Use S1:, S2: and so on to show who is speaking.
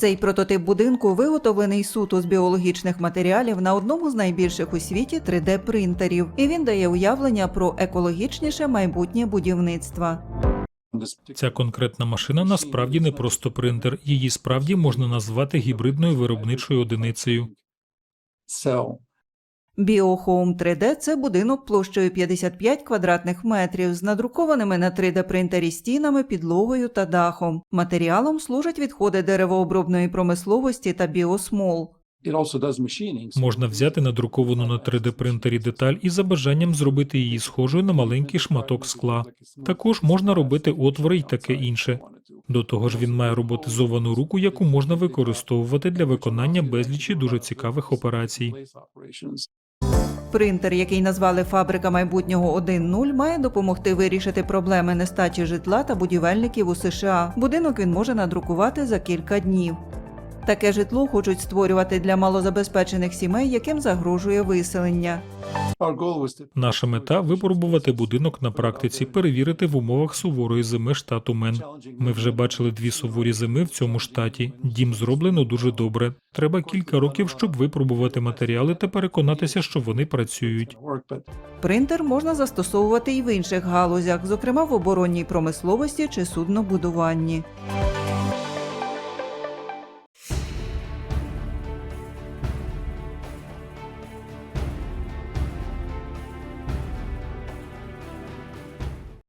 S1: Цей прототип будинку виготовлений суто з біологічних матеріалів на одному з найбільших у світі 3D-принтерів, і він дає уявлення про екологічніше майбутнє будівництва.
S2: Ця конкретна машина насправді не просто принтер, її справді можна назвати гібридною виробничою одиницею.
S1: BioHome 3D – це будинок площею 55 квадратних метрів з надрукованими на 3D-принтері стінами, підлогою та дахом. Матеріалом служать відходи деревообробної промисловості та біосмол.
S2: Можна взяти надруковану на 3D-принтері деталь і за бажанням зробити її схожою на маленький шматок скла. Також можна робити отвори й таке інше. До того ж, він має роботизовану руку, яку можна використовувати для виконання безлічі дуже цікавих операцій.
S1: Принтер, який назвали Фабрика майбутнього 1.0, має допомогти вирішити проблеми нестачі житла та будівельників у США. Будинок він може надрукувати за кілька днів. Таке житло хочуть створювати для малозабезпечених сімей, яким загрожує виселення.
S2: Наша мета випробувати будинок на практиці, перевірити в умовах суворої зими штату Мен. Ми вже бачили дві суворі зими в цьому штаті. Дім зроблено дуже добре. Треба кілька років, щоб випробувати матеріали та переконатися, що вони працюють.
S1: Принтер можна застосовувати і в інших галузях, зокрема в оборонній промисловості чи суднобудуванні.